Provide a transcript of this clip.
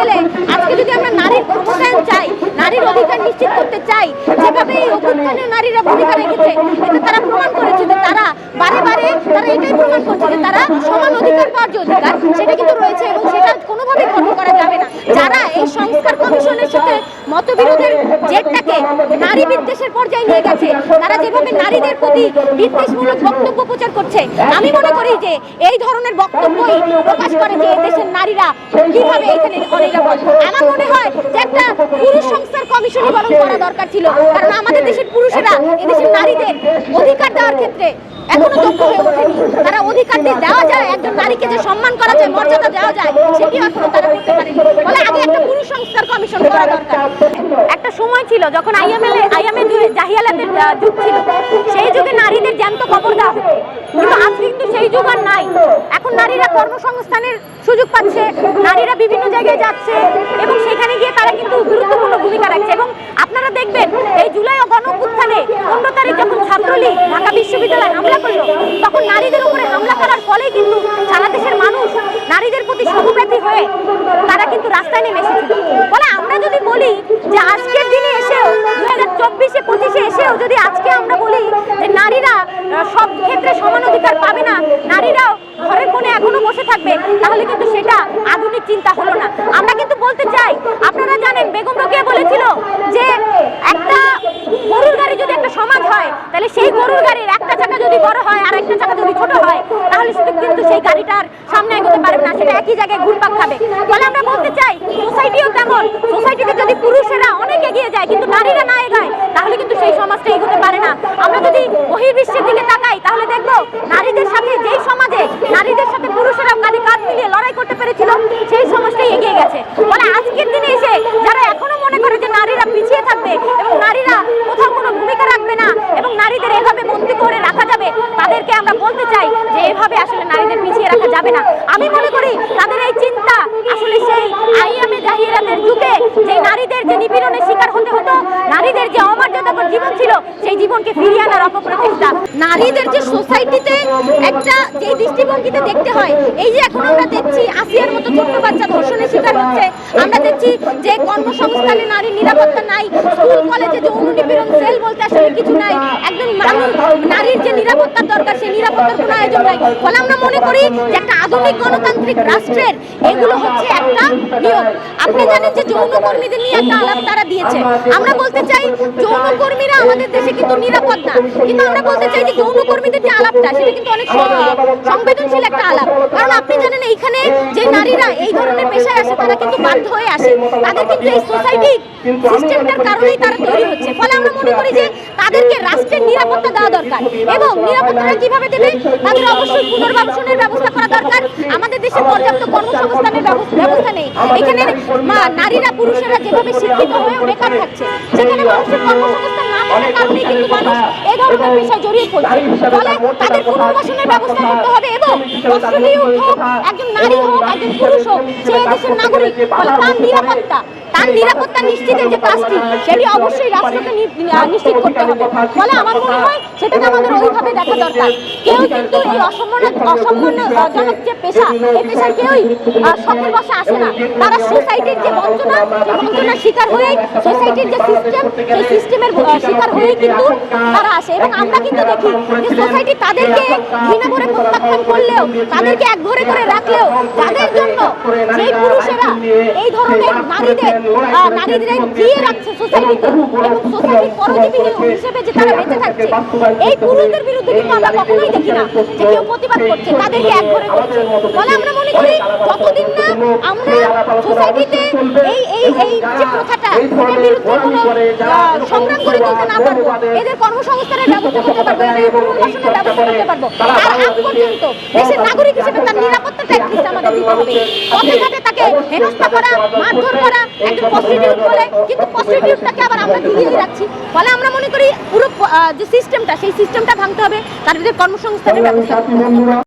গেলে আজকে যদি আমরা নারীর ক্ষমতায়ন চাই, নারীর অধিকার নিশ্চিত করতে চাই, যেভাবে এই অভ্যুত্থানে নারীরা ভূমিকা রেখেছে এতে তারা প্রমাণ করেছে যে তারা বারে বারে তারা এটাই প্রমাণ করছে যে তারা সমান অধিকার পাওয়ার যে অধিকার, সেটা কিন্তু রয়েছে এবং সেটা কোনোভাবেই খর্ব করা যাবে না। যারা এই সংস্কার কমিশনের সাথে মতবিরোধের জেটটাকে নারী বিদ্বেষের পর্যায়ে নিয়ে গেছে। তারা যেভাবে নারীদের প্রতি বিদ্বেষমূলক বক্তব্য প্রচার করছে, আমি মনে করি যে এই ধরনের বক্তব্যই প্রকাশ করে যে দেশের নারীরা কীভাবে এখানে আমার মনে হয় যে একটা পুরুষ সংস্থার কমিশনই বরং করা দরকার ছিল, কারণ আমাদের দেশের পুরুষেরা এদেশের নারীদের অধিকার দেওয়ার ক্ষেত্রে এখনও যোগ্য হয়ে ওঠেনি। তারা অধিকার দিয়ে দেওয়া যায়, একজন নারীকে যে সম্মান করা যায়, মর্যাদা দেওয়া যায় সেটিও এখনও তারা করতে পারেনি। একটা কমিশন করা দরকার। একটা সময় ছিল যখন আইএমএল আইএমএ জাহিয়ালাতের আহ, যুগ ছিল। সেই যুগে নারীদের জ্যান্ত কবর দেওয়া হতো কিন্তু আজ কিন্তু সেই যুগ আর নাই। এখন নারীরা কর্মসংস্থানের সুযোগ পাচ্ছে নারীরা বিভিন্ন জায়গায় যাচ্ছে এবং সেখানে গিয়ে তারা কিন্তু গুরুত্বপূর্ণ ভূমিকা রাখছে। এবং আপনারা দেখবেন এই জুলাই ও গণ অভ্যুত্থানে পনেরো তারিখ যখন ছাত্রলীগ ঢাকা বিশ্ববিদ্যালয়ে হামলা করল তখন নারীদের উপরে হামলা করার ফলেই কিন্তু সারা দেশের মানুষ নারীদের প্রতি সমব্যাপী হয়ে তারা কিন্তু রাস্তায় নেমে এসেছিল ফলে আমরা যদি বলি যে আজকের দিনে এসেও দুই হাজার চব্বিশে পঁচিশে এসেও যদি আজকে আমরা বলি যে নারীরা আহ, সব ক্ষেত্রে সমান অধিকার পাবে না নারীরাও ঘরের কোণে এখনও বসে থাকবে, তাহলে কিন্তু সেটা আধুনিক চিন্তা হলো না। আমরা কিন্তু বলতে চাই, আপনারা জানেন বেগম রোকেয়া বলেছিল যে একটা গরুর গাড়ি যদি একটা সমাজ হয়, তাহলে সেই গরুর গাড়ির একটা চাকা যদি বড় হয় আর একটা চাকা যদি ছোট হয়, তাহলে সেটা কিন্তু সেই গাড়িটার সামনে এগোতে পারবে না, সেটা একই জায়গায় ঘুরপাক খাবে। ফলে আমরা বলতে চাই সোসাইটিও তেমন সোসাইটিতে যদি পুরুষেরা অনেক এগিয়ে যায়, কিন্তু নারীরা না এগায়, তাহলে কিন্তু সেই সমাজটা এগোতে পারে না। আমরা যদি বহির্বিশ্বের দিকে তাকাই তাহলে দেখব নারীদের সাথে যেই সমাজে নারীদের সাথে পুরুষেরা কাঁধে কাঁধ মিলিয়ে লড়াই করতে পেরেছিল সেই সমাজটাই এগিয়ে গেছে ফলে আজকের দিনে এসে যারা এখনও মনে করে যে নারীরা পিছিয়ে থাকবে এবং নারীরা কোথাও কোনো ভূমিকা রাখবে না এবং নারীদের এভাবে বন্দি করে রাখা যাবে তাদেরকে আমরা বলতে চাই যে এভাবে আসলে নারীদের পিছিয়ে রাখা যাবে না আমি মনে করি তাদের এই চিন্তা। আসলে সেই আইএমএ জাহিরাতের যুগে যে নারীদের যে নিপীড়নের শিকার হতে হতো, নারীদের যে অমর্যাদাকর জীবন ছিল, সেই জীবনকে ফিরিয়ে আনার অপপ্রচেষ্টা। নারীদের যে সোসাইটিতে একটা যে দৃষ্টিভঙ্গিতে দেখতে হয়, এই যে এখন আমরা দেখছি আসিয়ার মতো ছোট্ট বাচ্চা ধর্ষণের শিকার হচ্ছে। আমরা দেখছি যে কর্মসংস্থানে নারীর নিরাপত্তা নাই, স্কুল, কলেজে যৌন নিপীড়ন সেল বলতে আসলে কিছু নাই। একজন মানুষ যে নিরাপত্তার দরকার, সেই নিরাপত্তার কোনো আয়োজন নাই। ফলে আমরা মনে করি যে একটা আধুনিক গণতান্ত্রিক রাষ্ট্রের এগুলো হচ্ছে একটা নিয়ম। আপনি জানেন যে যৌন কর্মীদের নিয়ে একটা আলাপ তারা দিয়েছে। আমরা বলতে চাই যৌন কর্মীরা আমাদের দেশে কিন্তু নিরাপদ না। কিন্তু আমরা বলতে চাই যে যৌন কর্মীদের যে আলাপটা, সেটা কিন্তু অনেক সংবেদনশীল একটা আলাপ। কারণ আপনি জানেন এইখানে যে নারীরা এই ধরনের পেশায় আসে, তারা কিন্তু বাধ্য হয়ে আসে। তাদের কিন্তু এই সোসাইটি সিস্টেমটার কারণেই তারা তৈরি হচ্ছে। ফলে আমরা মনে করি যে তাদেরকে রাষ্ট্রের নিরাপত্তা দেওয়া দরকার। এবং নিরাপত্তাটা কীভাবে দেবে? তাদের অবশ্যই পুনর্বাসনের ব্যবস্থা করা দরকার। আমাদের দেশে পর্যাপ্ত কর্মসংস্থানের ব্যবস্থা নেই। এখানে নারীরা পুরুষেরা যেভাবে শিক্ষিত হয়েও বেকার থাকছে সেখানে মানুষের কর্মসংস্থান না থাকার কারণেই কিন্তু মানুষ এই ধরনের পেশায় জড়িয়ে পড়ছে। ফলে তাদের পুনর্বাসনের ব্যবস্থা করতে হবে এবং অস্ট্রেলীয় হোক একজন নারী হোক একজন পুরুষ হোক সে দেশের নাগরিক ফলে তার নিরাপত্তা তার নিরাপত্তা নিশ্চিতের যে কাজটি, সেটি অবশ্যই রাষ্ট্রকে নিশ্চিত করতে হবে। ফলে আমার মনে হয় সেটাকে আমাদের ওইভাবে দেখা দরকার। কেউ কিন্তু এই অসম্মান অসম্মানজনক যে পেশা, এই পেশায় কেউই শখের বসে আসে না। তারা সোসাইটির যে বঞ্চনা, সেই বঞ্চনার শিকার হয়েই সোসাইটির যে সিস্টেম সেই সিস্টেমের শিকার হয়েই কিন্তু তারা আসে। এবং আমরা কিন্তু দেখি যে সোসাইটি তাদেরকে ঘৃণা করে প্রত্যাখ্যান করলেও, তাদেরকে এক ঘরে করে রাখলেও, তাদের জন্য যেই পুরুষেরা এই ধরনের নারীদের নারীদের জিয়ে রাখছে সোসাইটিতে এবং সোসাইটির পরজীবী হিসেবে যে তারা বেঁচে থাকছে এই পুরুষদের বিরুদ্ধে কিন্তু আমরা কখনোই দেখি না যে কেউ প্রতিবাদ করছে। তাদেরকে এক ঘরে করছে। ফলে আমরা মনে করি যতদিন না আমরা সোসাইটিতে এই এই এই যে প্রথাটা এটার বিরুদ্ধে কোনো সংগ্রাম করে তুলতে না পারব এদের কর্মসংস্থানের ব্যবস্থা করতে পারব এদের পুনর্বাসনের ব্যবস্থা করতে পারব। তার আগ পর্যন্ত দেশের নাগরিক হিসেবে তার নিরাপত্তাটা আমাদের দিতে হবে। পথে ঘাটে তাকে হেনস্থা করা মারধর করা একজন প্রস্টিটিউট বলে কিন্তু প্রস্টিটিউটটাকে আবার আমরা দিয়েই রাখছি ফলে আমরা মনে করি পুরো যে সিস্টেমটা সেই সিস্টেমটা ভাঙতে হবে তার ভিতরে কর্মসংস্থানের ব্যবস্থা।